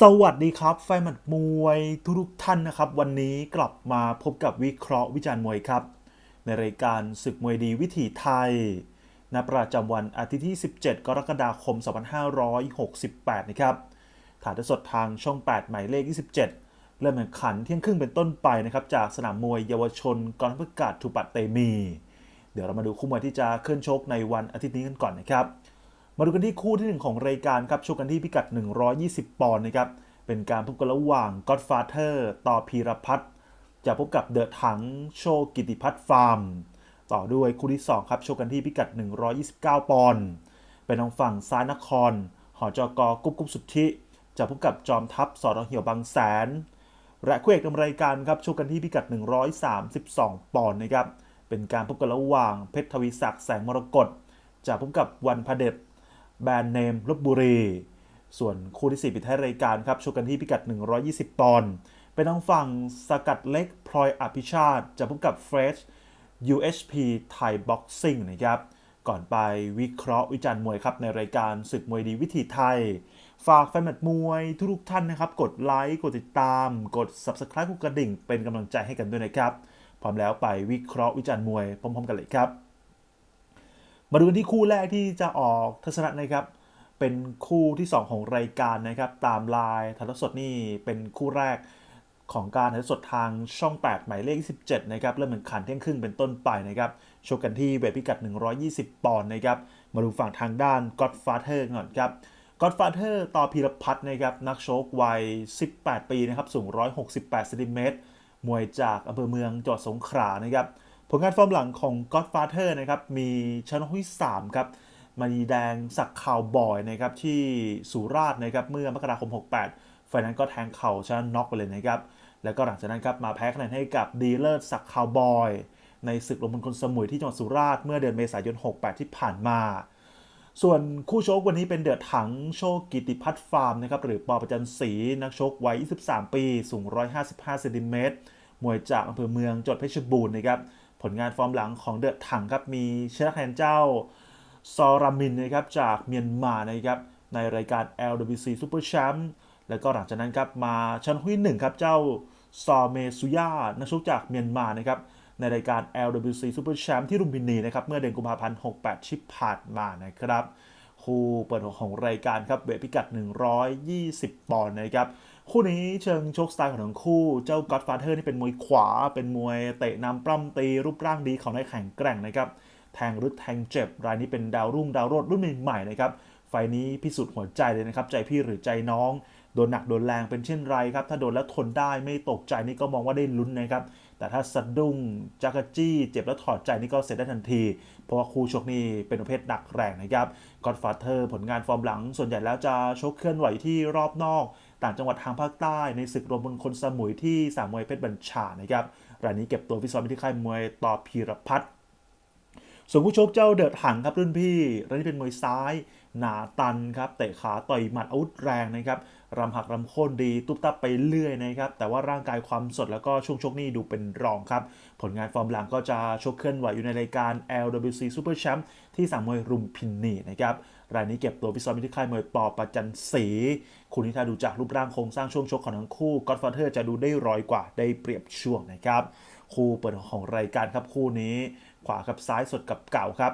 สวัสดีครับแฟนหมัดมวยทุกท่านนะครับ วันนี้กลับมาพบกับวิเคราะห์วิจารณ์มวยครับ ในรายการศึกมวยดีวิถีไทยณประจำวันอาทิตย์ที่ 17 กรกฎาคม 2568 นะครับถ่ายทอดสดทางช่อง 8 หมายเลข 27 เริ่มแข่งขันเที่ยงครึ่งเป็นต้นไปนะครับ จากสนามมวยเยาวชนกองทัพอากาศทูปัตเตมี เดี๋ยวเรามาดูคู่มวยที่จะเคลื่อนชกในวันอาทิตย์นี้กันก่อนนะครับ มาดูกันที่คู่ที่ 1 ของรายการครับชกกันที่พิกัด 120 ปอนด์นะครับ เป็นการพบกันระหว่าง Godfather ต่อพีรพัฒน์จะพบกับเดอะถังโชกิติพัฒน์ฟาร์ม ต่อด้วยคู่ที่ 2 ครับชกกันที่พิกัด 129 ปอนด์เป็นทางฝั่งซ้ายนคร หอจกอกุ๊บกุ๊บสุทธิ จะพบกับจอมทัพสอรเหี่ยวบางแสน และคู่เอกนำรายการครับชกกันที่พิกัด 132 ปอนด์นะครับ เป็นการพบกันระหว่างเพชรทวีศักดิ์แสงมรกตจะพบกับวันพเดช แบรนด์เนมลบบุรี ส่วนคู่ที่ 4 ปิดท้ายรายการครับชกกันที่พิกัด 120 ปอนด์เป็นทางฝั่งสกัดเล็กพลอยอภิชาติ จะพบกับเฟรช UHP Thai Boxing นะครับ ก่อนไปวิเคราะห์วิจารณ์มวยครับในรายการศึกมวยดีวิถีไทย ฝากแฟนมตช์มวยทุกท่านนะครับ กดไลค์ กดติดตาม กด Subscribe กดกระดิ่ง เป็นกำลังใจให้กันด้วยนะครับ พร้อมแล้วไปวิเคราะห์วิจารณ์มวยพร้อมๆกันเลยครับ มาดูกันที่คู่แรกที่จะออกทัศนะนะครับ เป็นคู่ที่ 2 ของรายการนะครับ ตามลายถ่ายทอดสดนี่เป็นคู่แรกของการถ่ายทอดสดทางช่อง 8 หมายเลข 17 นะครับเริ่มเหมือนขันเที่ยงครึ่งเป็นต้นไปนะครับชกกันที่เวทพิกัด 120 ปอนด์นะครับ มาดูฝั่งทางด้าน Godfather ก่อนครับ Godfather ต่อพีรพัฒน์นะครับนักชกวัย 18 ปีนะครับสูง 168เซนติเมตรมวยจากอำเภอเมืองจังหวัดสงขลานะครับ ลงานฟอร์มหลังของ Godfather นะครับ มีชนะที่3ครับมานีแดงสักข่าวบอยนะครับที่สุราษฎร์นะครับเมื่อมกราคม 68 ไฟนั้นก็แทงเข่าชนะน็อกไปเลยนะครับ แล้วก็หลังจากนั้นครับมาแพ้คะแนนให้กับดีเลอร์สักข่าวบอย ในศึกลมพลคนสมุยที่จังหวัดสุราษฎร์เมื่อเดือนเมษายน 68 ที่ผ่านมา ส่วนคู่ชกวันนี้เป็นเดือดถังโชคกิติพัฒน์ฟาร์มนะครับหรือปอประจันศรีนักชกวัย 23 ปี สูง 155 เซนติเมตรมวยจากอำเภอเมืองจังหวัดเพชรบูรณ์นะครับ ผลงานฟอร์มหลังของเดอะถังครับมีชนะคะแนนเจ้าซอรามินนะครับจากเมียนมานะครับในรายการ LWC Super Champ แล้วก็หลังจากนั้นครับมาชันฮุยหนึ่งครับเจ้าซอเมซุย่านักชกจากเมียนมานะครับในรายการ LWC Super Champ ที่รุมพินีนะครับเมื่อเดือนกุมภาพันธ์ 68ที่ผ่านมานะครับคู่เปิดหัวของรายการครับเวทพิกัด 120 ปอนด์นะครับ คู่นี้เชิงชกสไตล์ของทั้งคู่ เจ้า Godfather นี่เป็นมวยขวา เป็นมวยเตะนำปล้ำตีรูปร่างดีเขาในแข็งแกร่งนะครับ แทงรึกแทงเจ็บ รายนี้เป็นดาวรุ่งดาวโรดรุ่นใหม่ๆนะครับ ไฟนี้พิสูจน์หัวใจเลยนะครับ ใจพี่หรือใจน้อง โดนหนักโดนแรงเป็นเช่นไรครับ ถ้าโดนแล้วทนได้ไม่ตกใจนี่ก็มองว่าได้ลุ้นนะครับ แต่ถ้าสะดุ้งจักรจี้ เจ็บแล้วถอดใจนี่ก็เสร็จได้ทันที เพราะว่าคู่ชกนี่เป็นประเภทหนักแรงนะครับก็อดฟาเธอร์ผลงานฟอร์มหลัง ส่วนใหญ่แล้วจะชกเคลื่อนไหวที่รอบนอก ต่างจังหวัดทางภาคใต้ในศึกรวมพลคนสมุยที่สามมวยเพชรบัญชานะครับรายนี้เก็บตัวฟิตซ้อมที่ค่ายมวยต่อพีรพัฒน์ส่วนผู้ชกเจ้าเดือดหังครับรุ่นพี่รายนี้เป็นมวยซ้ายหนาตันครับเตะขาต่อยหมัดอาวุธแรงนะครับรำหักรำโค่นดีตุ๊บตับไปเรื่อยนะครับแต่ว่าร่างกายความสดแล้วก็ช่วงชกนี่ดูเป็นรองครับ ผลงานฟอร์มหลังก็จะชกเคลื่อนไหวอยู่ในรายการ LWC Super Champ ที่สามมวยรุมพินีนะครับ รายนี้เก็บตัวพิซซ้อมที่ค่ายมวยปอประจันศรีคุณนิทาดูจากรูปร่างโครงสร้างช่วงชกของทั้งคู่ก็อดฟาเธอร์จะดูได้ร้อยกว่าได้เปรียบช่วงนะครับ คู่เปิดของรายการครับคู่นี้ขวากับซ้ายสดกับเก่าครับ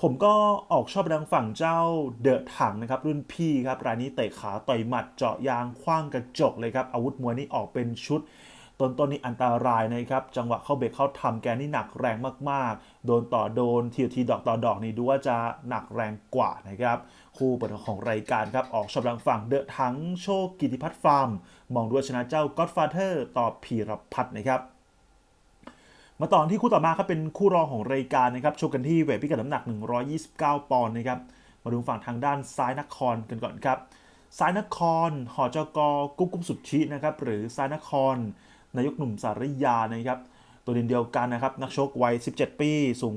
ผมก็ออกชอบทางฝั่งเจ้าเดอะถังนะครับ รุ่นพี่ครับรายนี้เตะขาต่อยหมัดเจาะยางคว้างกระจกเลยครับอาวุธมวยนี่ออกเป็นชุด ต้นต้นนี้อันตรายนะครับ จังหวะเข้าเบรกเข้าทำแกนี่หนักแรงมากๆ โดนต่อโดนทีทีดอกต่อดอกนี่ดูว่าจะหนักแรงกว่านะครับ คู่เปิดของรายการครับ ออกชอบทางฝั่งเดอะถังโชคกิติพัฒน์ฟาร์ม มองด้วยชนะเจ้าก็อดฟาเธอร์ต่อพีรพัฒน์นะครับมาต่อที่คู่ต่อมาครับเป็นคู่รองของรายการนะครับชกกันที่เวทพิกัดน้ำหนัก 129 ปอนด์นะครับมาดูฝั่งทางด้านซ้ายนครกันก่อนครับซ้ายนครหอจกกุ๊บกุ๊บสุทธินะครับหรือซ้ายนคร นายกหนุ่มสาริยานะครับ ตัวเด่นเดียวกันนะครับ นักชกวัย 17 ปี สูง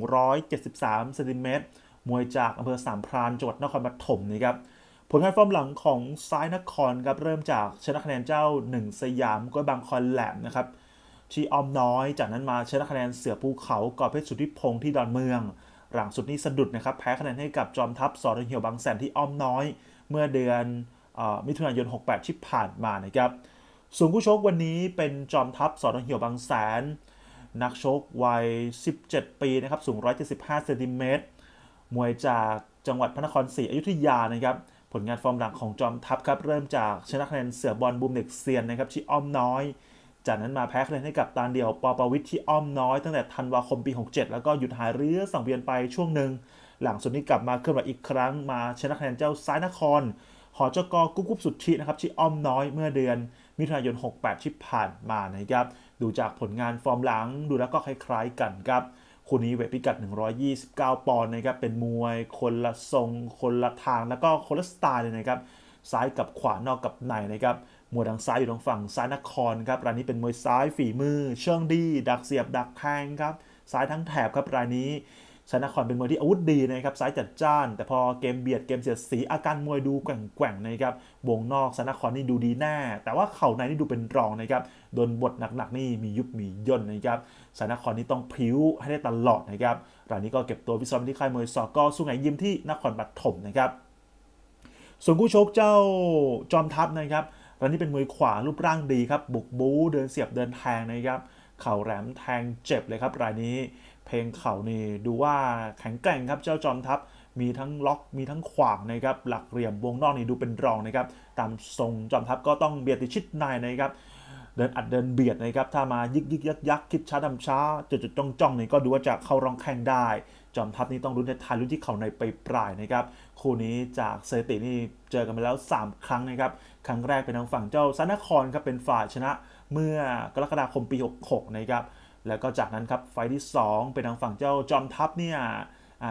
173เซนติเมตรมวยจากอำเภอสามพรานจังหวัดนครปฐมนะครับผลงานฟอร์มหลังของซ้ายนครครับเริ่มจากชนะคะแนนเจ้า 1 สยามก็บางคอนแหลมนะครับที่ออมน้อยจากนั้นมาชนะคะแนนเสือภูเขากอบเพชรสุทธิพงศ์ที่ดอนเมือง หลังสุดนี้สะดุดนะครับแพ้คะแนนให้กับจอมทัพสอรเหี่ยวบางแสนที่อ้อมน้อย เมื่อเดือนอมิถุนายน 68 ที่ผ่านมานะครับ ส่วนผู้ชกวันนี้เป็นจอมทัพสอทเหี่ยวบางแสน นักชกวัย 17 ปีนะครับ สูง 175เซนติเมตรมวยจากจังหวัดพระนครศรีอยุธยานะครับ ผลงานฟอร์มหลังของจอมทัพครับ เริ่มจากชนะคะแนนเสือบอลบูมเด็กเซียนนะครับที่อ้อมน้อย จากนั้นมาแพ้คะแนนให้กับตาเดียวปอปวิทที่อ้อมน้อย ตั้งแต่ธันวาคมปี 67 แล้วก็หยุดหายเรือสังเวียนไปช่วงหนึ่ง หลังสุดนี้กลับมาเคลื่อนไหวอีกครั้งมาชนะคะแนนเจ้าซ้ายนครหอจกกุ๊กกุ๊บสุดที่นะครับที่อ้อมน้อยเมื่อเดือน มิถุนายน 68 ที่ผ่านมานะครับ ดูจากผลงานฟอร์มหลังดูแล้วก็คล้ายๆกันครับคู่นี้เวทพิกัด 129 ปอนด์นะครับ เป็นมวยคนละทรง คนละทาง แล้วก็คนละสไตล์เลยนะครับ ซ้ายกับขวานอกกับในนะครับ มวยทางซ้ายอยู่ทางฝั่งซ้ายนครครับรายนี้เป็นมวยซ้ายฝีมือ เชิงดี ดักเสียบ ดักแทงครับ ซ้ายทั้งแถบครับรายนี้ ชนะครเป็นมวยที่อาวุธดีนะครับซ้ายจัดจ้าน แต่พอเกมเบียดเกมเสียดสีอาการมวยดูแกว่งๆนะครับวงนอกชนะครนี่ดูดีแน่ แต่ว่าเข่าในนี่ดูเป็นรองนะครับโดนบทหนักๆนี่มียุบมีย่นนะครับชนะครนี่ต้องพิ้วให้ได้ตลอดนะครับรายนี้ก็เก็บตัวพิซ้อมที่ค่ายมวยสอกอสุไหงยิมที่นครปฐมนะครับส่วนคู่ชกเจ้าจอมทัพนะครับรายนี้เป็นมวยขวารูปร่างดีครับบุกบู๊เดินเสียบเดินแทงนะครับเข่าแหลมแทงเจ็บเลยครับรายนี้ เพลงเข่านี่ดูว่าแข็งแกร่งครับเจ้าจอมทัพมีทั้งล็อกมีทั้งขวางนะครับหลักเหลี่ยมวงนอกนี่ดูเป็นรองนะครับตามทรงจอมทัพก็ต้องเบียดติชิดในนะครับเดินอัดเดินเบียดนะครับถ้ามายึกยึกยักยักคิดช้าทำช้าจุดจุดจ้องจ้องนี่ก็ดูว่าจะเข้ารองแข่งได้ จอมทัพนี่ต้องลุ้นท้ายลุ้นที่เข่าในไปปลายนะครับคู่นี้จากสถิตินี่เจอกันไปแล้ว 3 ครั้งนะครับครั้งแรกเป็นทางฝั่งเจ้าสานครครับเป็นฝ่ายชนะเมื่อกรกฎาคมปี 66 นะครับ แล้วก็จากนั้นครับไฟที่ 2 เป็นทางฝั่งเจ้าจอมทัพเนี่ย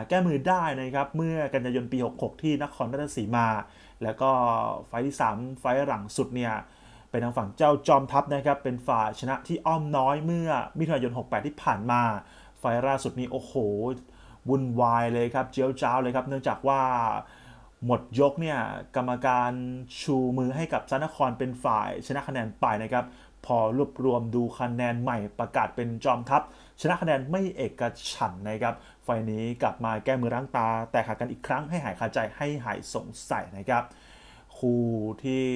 แก้มือได้นะครับเมื่อกันยายนปี 66 ที่นครราชสีมา แล้วก็ไฟที่ 3 ไฟหลังสุดเนี่ยเป็นทางฝั่งเจ้าจอมทัพนะครับเป็นฝ่ายชนะที่อ้อมน้อยเมื่อมิถุนายน 68 ที่ผ่านมา ไฟล์ล่าสุดนี้โอ้โหวุ่นวายเลยครับเจียวจ้าวเลยครับเนื่องจากว่าหมดยกเนี่ยกรรมการชูมือให้กับซานครเป็นฝ่ายชนะคะแนนไปนะครับ พอรวบรวมดูคะแนนใหม่ประกาศเป็นจอมทัพ ชนะคะแนนไม่เอกฉันนะครับ ไฟล์นี้กลับมาแก้มือล้างตา แตกหักกันอีกครั้งให้หายคาใจให้หายสงสัยนะครับ คู่ที่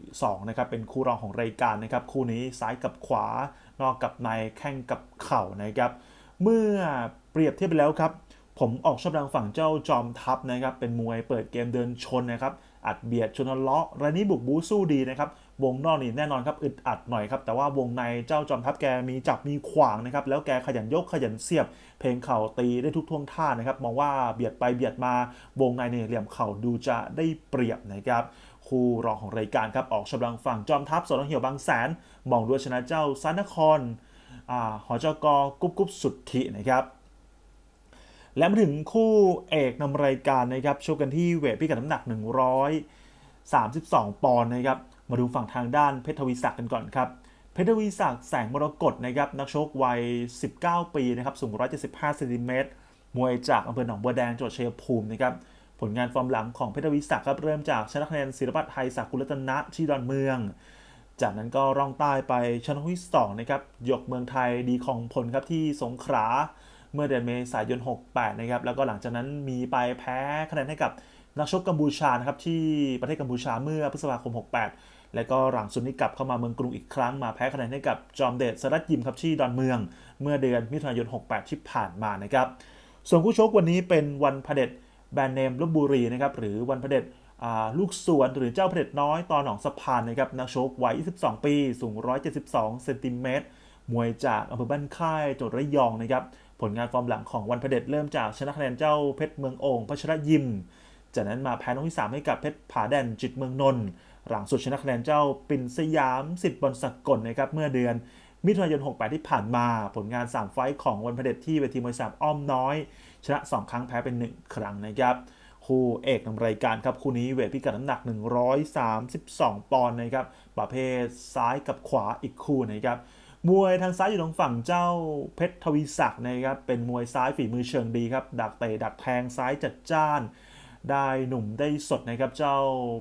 2นะครับเป็นคู่รองของรายการนะครับ คู่นี้ซ้ายกับขวานอกกับในแข้งกับเข่านะครับ เมื่อเปรียบเทียบไปแล้วครับ ผมออกชอบทางฝั่งเจ้าจอมทัพนะครับ เป็นมวยเปิดเกมเดินชนนะครับอัดเบียดชนทะเลาะรายนี้บุกบูสู้ดีนะครับ วงนอกนี่แน่นอนครับอึดอัดหน่อยครับ แต่ว่าวงในเจ้าจอมทัพแกมีจับมีขวางนะครับ แล้วแกขยันยกขยันเสียบ เพลงเข่าตีได้ทุกท่วงท่านะครับ มองว่าเบียดไปเบียดมา วงในเนี่ยเหลี่ยมเข่าดูจะได้เปรียบนะครับคู่รองของรายการครับออกชำลังฝั่งจอมทัพสนเหี่ยวบางแสน มองด้วยชนะเจ้าซานครอ่าหอจกกุ๊บกุ๊บสุดทินะครับและมาถึงคู่เอกนำรายการนะครับชกกันที่เวทพิกัดน้ำหนัก 132 ปอนด์นะครับ มาดูฝั่งทางด้านเพชรทวีศักดิ์กันก่อนครับ เพชรทวีศักดิ์แสงมรกตนะครับนักชกวัย 19 ปีนะครับสูง 175เซนติเมตรมวยจากอำเภอหนองบัวแดงจังหวัดชัยภูมินะครับผลงานฟอร์มหลังของเพชรทวีศักดิ์ครับเริ่มจากชนะคะแนนศิลปัตไทยศักดิ์กุลตนะที่ดอนเมือง จากนั้นก็ร่องใต้ไปชนะที่สองนะครับยกเมืองไทยดีของผลครับที่สงขลาเมื่อเดือนเมษายน 68 นะครับ แล้วก็หลังจากนั้นมีไปแพ้คะแนนให้กับ นักชกกัมพูชานะครับที่ประเทศกัมพูชาเมื่อพฤษภาคม 68 แล้วก็หลังสุดนี้กลับเข้ามาเมืองกรุงอีกครั้งมาแพ้คะแนนให้กับจอมเดชสรัตยิมครับที่ดอนเมือง เมื่อเดือนมิถุนายน 68 ที่ผ่านมานะครับส่วนคู่ชกวันนี้เป็นวันพเด็จแบรนด์เนมลบบุรีนะครับหรือวันพเด็จลูกสวนหรือเจ้าพเด็จน้อยตอนหนองสะพานนะครับนักชกวัย 22 ปี สูง 172 เซนติเมตรมวยจากอำเภอบ้านค่ายจังหวัดระยองนะครับ ผลงานฟอร์มหลังของวันพเด็จเริ่มจากชนะคะแนนเจ้าเพชรเมืองโอ่งพัชรยิม จากนั้นมาแพ้น้องที่ 3 ให้กับเพชรผาแดนจิตเมืองนนท์หลังสุดชนะคะแนนเจ้าปิ่นสยามสิทธิ์บอลสกลนะครับเมื่อเดือนมิถุนายน 68 ที่ผ่านมาผลงาน 3 ไฟต์ของวันพเด็จที่เวทีมวยสามอ้อมน้อย ชนะ 2 ครั้งแพ้เป็น 1 ครั้งนะครับ คู่เอกนำรายการครับ คู่นี้เวทพิกัดน้ำหนัก 132 ปอนด์นะครับประเภทซ้ายกับขวาอีกคู่นะครับมวยทางซ้ายอยู่ตรงฝั่งเจ้าเพชรทวีศักดิ์นะครับเป็นมวยซ้ายฝีมือเชิงดีครับดักเตะดักแทงซ้ายจัดจ้าน ได้หนุ่มได้สดนะครับเจ้า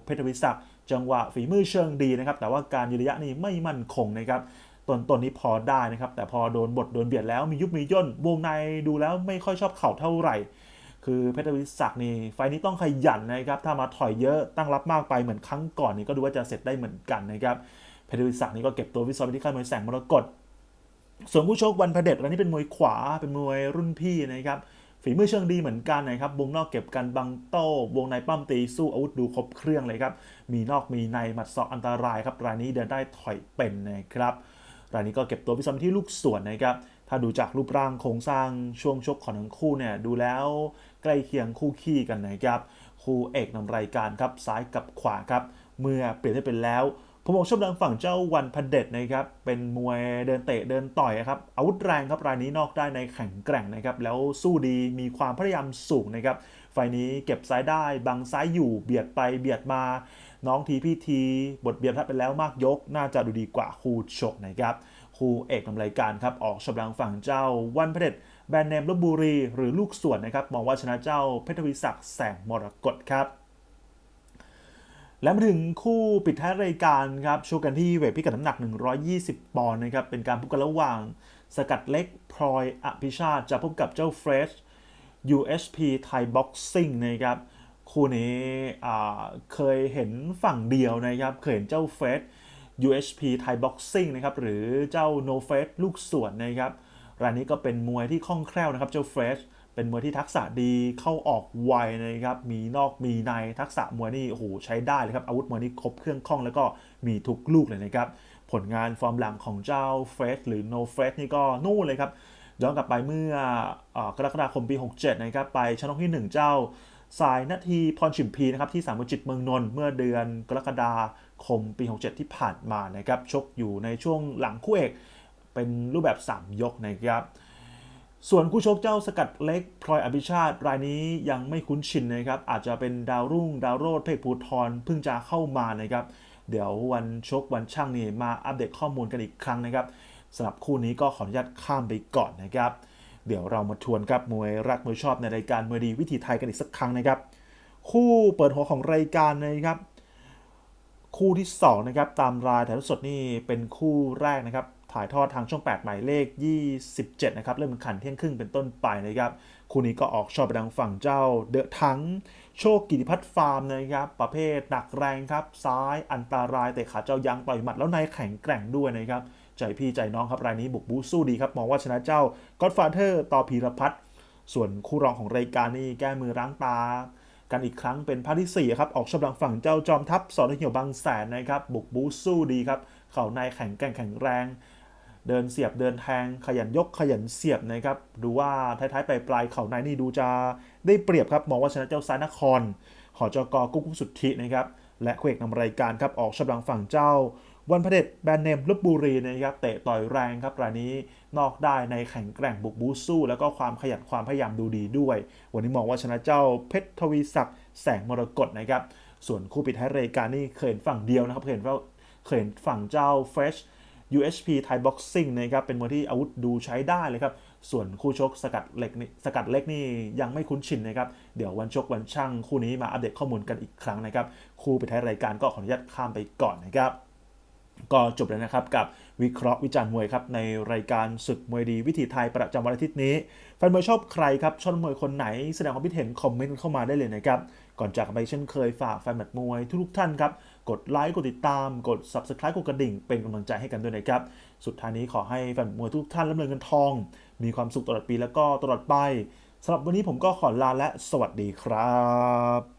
เพชรวีศักดิ์จังหวะฝีมือเชิงดีนะครับ แต่ว่าการยืนระยะนี้ไม่มั่นคงนะครับต้นตนนี้พอได้นะครับ แต่พอโดนบทโดนเบียดแล้วมียุบมีย่นวงในดูแล้วไม่ค่อยชอบเข่าเท่าไหร่ คือเพชรวิศักดิ์นี่ไฟนี้ต้องขยันนะครับ ถ้ามาถอยเยอะตั้งรับมากไปเหมือนครั้งก่อนนี่ก็ดูว่าจะเสร็จได้เหมือนกันนะครับเพชรวิศักดิ์นี่ก็เก็บตัววิศวะที่ค่ายมวยแสงมรกตส่วนผู้ชกวันพเด็จรายนี้เป็นมวยขวาเป็นมวยรุ่นพี่นะครับ ฝีมือเชิงดีเหมือนกันนะครับ วงนอกเก็บกันบังโต้วงในปั้มตีสู้อาวุธดูครบเครื่องเลยครับ มีนอกมีในหมัดศอกอันตรายครับ รายนี้เดินได้ถอยเป็นนะครับ รายนี้ก็เก็บตัวพิซซัมที่ลูกส่วนนะครับ ถ้าดูจากรูปร่างโครงสร้างช่วงชกของทั้งคู่เนี่ยดูแล้วใกล้เคียงคู่ขี้กันนะครับ คู่เอกนำรายการครับซ้ายกับขวาครับ เมื่อเปลี่ยนให้เป็นแล้ว ผมบอกชอบดังฝั่งเจ้าวันพเด็จนะครับ เป็นมวยเดินเตะเดินต่อยครับอาวุธแรงครับรายนี้นอกได้ในแข็งแกร่งนะครับ แล้วสู้ดีมีความพยายามสูงนะครับไฟนี้เก็บซ้ายได้บังซ้ายอยู่เบียดไปเบียดมา น้องทีพี่ทีบทเบียดทัดไปแล้วมากยก น่าจะดูดีกว่าคู่ชกนะครับคู่เอกนำรายการครับออกชำลังฝั่งเจ้าวันพเด็จแบรนด์เนมลบบุรี หรือลูกส่วนนะครับมองว่าชนะเจ้าเพชรวิศักดิ์แสงมรกตครับ และมาถึงคู่ปิดท้ายรายการครับชว์กันที่เวทพิกัดน้ำหนัก 120 ปอนด์นะครับ เป็นการพบกันระหว่าง สกัดเล็กพลอยอภิชาติ จะพบกับเจ้าเฟรช USP Thai Boxing นะครับ คู่นี้เคยเห็นฝั่งเดียวนะครับ เคยเห็นเจ้าเฟรช USP Thai Boxing นะครับ หรือเจ้า No f a c e ลูกส่วนนะครับ รายนี้ก็เป็นมวยที่คล่องแคล่วนะครับ เจ้าเฟรช เป็นมวยที่ทักษะดีเข้าออกไวนะครับ มีนอกมีในทักษะมวยนี่โอ้โหใช้ได้เลยครับ อาวุธมวยนี่ครบเครื่องคล่องแล้วก็มีทุกลูกเลยนะครับ ผลงานฟอร์มหลังของเจ้าเฟรชหรือ No f a c e นี่ก็นู่นเลยครับย้อนกลับไปเมื่ออกรกฎาคมปี 67 นะครับ ไปชนะที่ 1 เจ้าสายนาทีพรชิมพีนะครับที่สามวจิตเมืองนนท์เมื่อเดือนกรกฎาคมปี 67 ที่ผ่านมานะครับชกอยู่ในช่วงหลังคู่เอกเป็นรูปแบบ 3 ยกนะครับ ส่วนคู่ชกเจ้าสกัดเล็กพลอยอภิชาติรายนี้ยังไม่คุ้นชินนะครับ อาจจะเป็นดาวรุ่ง ดาวโรดเพชรภูทรเพิ่งจะเข้ามานะครับ เดี๋ยววันชกวันช่างนี่มาอัปเดตข้อมูลกันอีกครั้งนะครับสำหรับคู่นี้ก็ขออนุญาตข้ามไปก่อนนะครับ เดี๋ยวเรามาทวนครับมวยรักมวยชอบในรายการมวยดีวิถีไทยกันอีกสักครั้งนะครับ คู่เปิดหัวของรายการนะครับ คู่ที่2นะครับตามรายถ่ายทอดสดนี่เป็นคู่แรกนะครับ ถ่ายทอดทางช่อง 8 หมายเลข 27 นะครับ เริ่มขันเที่ยงครึ่งเป็นต้นไปนะครับ คู่นี้ก็ออกชอบไปทางฝั่งเจ้า เดอะทั้ง โชคกิติพัฒน์ฟาร์มนะครับ ประเภทหนักแรงครับ ซ้ายอันตรายแต่ขาเจ้ายังต่อยหมัดแล้วในแข็งแกร่งด้วยนะครับ ใจพี่ใจน้องครับรายนี้บุกบูสู้ดีครับ มองว่าชนะเจ้าก็อดฟาเธอร์ต่อพีรพัฒน์ส่วนคู่รองของรายการนี่แก้มือร้างตากันอีกครั้งเป็นภาคที่4ครับออกชำลังฝั่งเจ้าจอมทัพสอนเหี่ยวบางแสนนะครับบุกบูสู้ดีครับเข่าในแข็งแกร่งแข็งแรง เดินเสียบเดินแทงขยันยกขยันเสียบนะครับดูว่าท้ายๆปลายปลายเข่าในนี่ดูจะได้เปรียบครับมองว่าชนะเจ้าซายนครหอจกกุ๊กกุ๊กสุทธินะครับและคู่เอกนำรายการครับออกชำลังฝั่งเจ้า วันพเด็จแบรนด์เนมลบบุรีนะครับเตะต่อยแรงครับรายนี้นอกได้ในแข็งแกร่งบุกบูสู้ แล้วก็ความขยันความพยายามดูดีด้วย วันนี้มองว่าชนะเจ้าเพชรทวีศักดิ์แสงมรกตนะครับส่วนคู่ปิดท้ายรายการนี่เคยเห็นฝั่งเดียวนะครับเคยเห็นเคยเห็นฝั่งเจ้า Fresh UHP Thai Boxing นะครับเป็นมวยที่อาวุธดูใช้ได้เลยครับ ส่วนคู่ชกสกัดเล็กนี่สกัดเล็กนี่ยังไม่คุ้นชินนะครับ เดี๋ยววันชกวันช่างคู่นี้มาอัปเดตข้อมูลกันอีกครั้งนะครับ คู่ไปท้ายรายการก็ขออนุญาตข้ามไปก่อนนะครับก็จบแล้วนะครับกับวิเคราะห์วิจารณ์มวยครับในรายการศึกมวยดีวิถีไทยประจำวันอาทิตย์นี้แฟนมวยชอบใครครับชอบมวยคนไหนแสดงความคิดเห็นคอมเมนต์เข้ามาได้เลยนะครับก่อนจากไปเช่นเคยฝากแฟนมตช์มวยทุกท่านครับ กดไลค์ กดติดตาม กด subscribe กดกระดิ่ง เป็นกำลังใจให้กันด้วยนะครับ สุดท้ายนี้ขอให้แฟนมวยทุกท่านร่ำเริญเงินทอง มีความสุขตลอดปีแล้วก็ตลอดไปสำหรับวันนี้ผมก็ขอลาและสวัสดีครับ